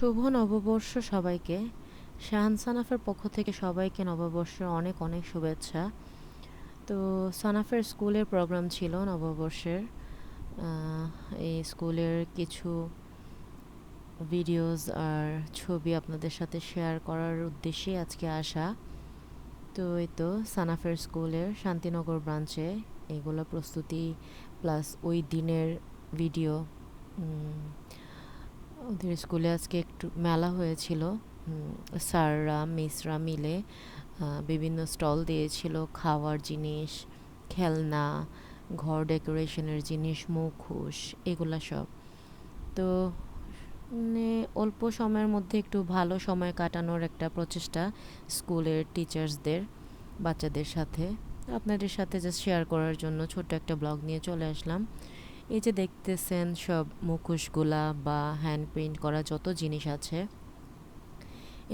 শুভ নববর্ষ সবাইকে। শাহান সানাফের পক্ষ থেকে সবাইকে নববর্ষের অনেক অনেক শুভেচ্ছা। তো সানাফের স্কুলের প্রোগ্রাম ছিল নববর্ষের। এই স্কুলের কিছু ভিডিওস আর ছবি আপনাদের সাথে শেয়ার করার উদ্দেশ্যে আজকে আসা। তো এই তো সানাফের স্কুলের শান্তিনগর ব্রাঞ্চে এগুলো প্রস্তুতি, প্লাস ওই দিনের ভিডিও। ওদের স্কুলে আজকে একটু মেলা হয়েছিল। স্যাররা, মিসরা মিলে বিভিন্ন স্টল দিয়েছিল, খাওয়ার জিনিস, খেলনা, ঘর ডেকোরেশনের জিনিস, মুখোশ, এগুলা সব। তো মানে অল্প সময়ের মধ্যে একটু ভালো সময় কাটানোর একটা প্রচেষ্টা স্কুলের টিচার্সদের, বাচ্চাদের সাথে। আপনাদের সাথে জাস্ট শেয়ার করার জন্য ছোট্ট একটা ব্লগ নিয়ে চলে আসলাম। এই যে দেখতেছেন সব মুখোশগুলা বা হ্যান্ড প্রিন্ট করা যত জিনিস আছে,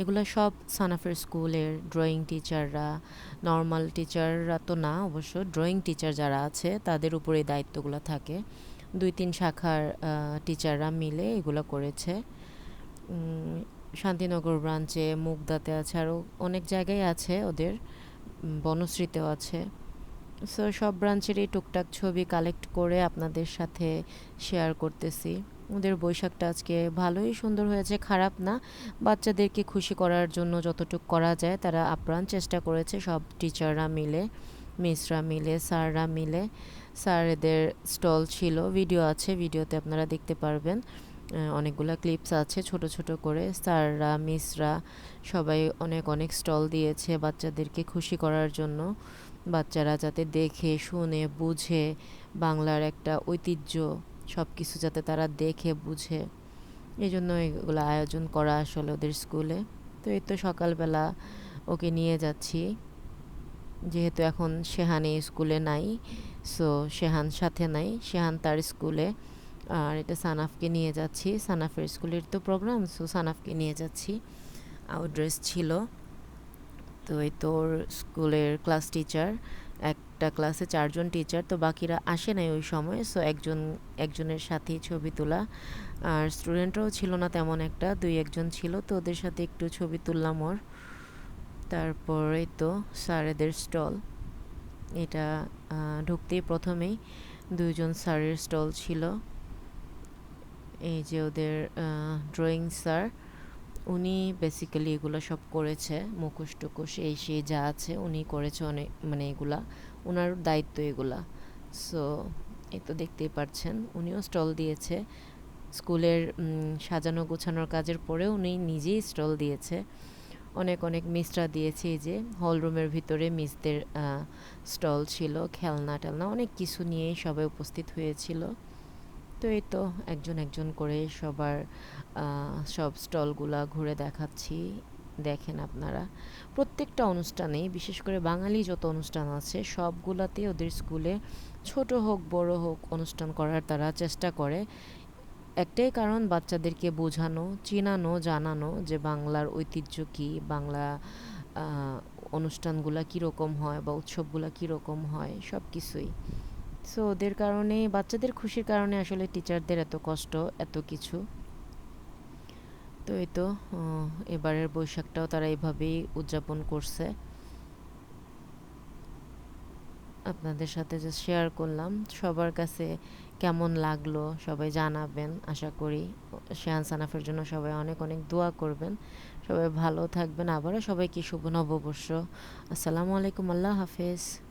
এগুলো সব সানাফের স্কুলের ড্রয়িং টিচাররা নর্মাল টিচাররা তো না অবশ্য ড্রয়িং টিচার যারা আছে তাদের উপরে দায়িত্বগুলো থাকে। দুই তিন শাখার টিচাররা মিলে এগুলো করেছে। শান্তিনগর ব্রাঞ্চে মুগদাতে আছে আরও অনেক জায়গায় আছে ওদের বনশ্রীতেও আছে। সো সব ব্রাঞ্চেরই টুকটাক ছবি কালেক্ট করে আপনাদের সাথে শেয়ার করতেছি। ওদের বৈশাখটা আজকে ভালোই সুন্দর হয়েছে, খারাপ না। বাচ্চাদেরকে খুশি করার জন্য যতটুকু করা যায়, তারা আপ্রাণ চেষ্টা করেছে সব টিচাররা মিলে মিসরা মিলে, স্যাররা মিলে। স্যারেদের স্টল ছিল ভিডিও আছে ভিডিওতে আপনারা দেখতে পারবেন। অনেকগুলা ক্লিপস আছে, ছোট ছোট করে। স্যাররা মিসরা সবাই অনেক অনেক স্টল দিয়েছে বাচ্চাদেরকে খুশি করার জন্য। বাচ্চারা যাতে দেখে, শুনে, বুঝে বাংলার একটা ঐতিহ্য সব কিছু যাতে তারা দেখে, বুঝে। এই জন্য এগুলো আয়োজন করা আসলে ওদের স্কুলে তো এই তো সকালবেলা ওকে নিয়ে যাচ্ছি। যেহেতু এখন এই স্কুলে নাই সো সেহান সাথে নাই। সেহান তার স্কুলে আর এটা সানাফকে নিয়ে যাচ্ছি। সানাফের স্কুলের তো প্রোগ্রাম সো সানাফকে নিয়ে যাচ্ছি। আউট ড্রেস ছিল। তো এই তোর স্কুলের ক্লাস টিচার একটা ক্লাসে চারজন টিচার তো বাকিরা আসে নাই ওই সময় সো একজন, একজনের সাথেই ছবি তোলা। আর স্টুডেন্টরাও ছিল না তেমন একটা, দুই একজন ছিল, তো ওদের সাথে একটু ছবি তুললাম ওর। তারপরে তো স্যারেদের স্টল। এটা ঢুকতেই প্রথমেই দুইজন স্যারের স্টল ছিল। এই যে ওদের ড্রয়িং স্যার উনি বেসিক্যালি এগুলো সব করেছে, মুখোশ টুকুশ এই সেই যা আছে উনি করেছে অনেক মানে এগুলা ওনার দায়িত্ব এগুলা। সো এই তো দেখতেই পাচ্ছেন উনিও স্টল দিয়েছে। স্কুলের সাজানো গোছানোর কাজের পরেও উনি নিজেই স্টল দিয়েছে। অনেক অনেক মিসরা দিয়েছে, এই যে হল রুমের ভিতরে মিসদের স্টল ছিল খেলনা টেলনা অনেক কিছু নিয়েই সবাই উপস্থিত হয়েছিল। তো এই তো একজন একজন করে সবার সব স্টলগুলা ঘুরে দেখাচ্ছি, দেখেন আপনারা। প্রত্যেকটা অনুষ্ঠানেই, বিশেষ করে বাঙালি যত অনুষ্ঠান আছে সবগুলাতে ওদের স্কুলে ছোট হোক, বড় হোক, অনুষ্ঠান করার তারা চেষ্টা করে। একটাই কারণ, বাচ্চাদেরকে বোঝানো, চেনানো, জানানো যে বাংলার ঐতিহ্য কী, বাংলা অনুষ্ঠানগুলা কীরকম হয় বা উৎসবগুলা কীরকম হয় সব কিছুই সো ওদের কারণে, বাচ্চাদের খুশির কারণে আসলে টিচারদের এত কষ্ট, এত কিছু। তো এই তো এবারের বৈশাখটাও তারা এভাবেই উদযাপন করছে। আপনাদের সাথে যে শেয়ার করলাম। সবার কাছে কেমন লাগল, সবাই জানাবেন, আশা করি। শেয়ান সানাফের জন্য সবাই অনেক অনেক দোয়া করবেন। সবাই ভালো থাকবেন। আবারও সবাইকে শুভ নববর্ষ। আসসালামু আলাইকুম, আল্লাহ হাফেজ।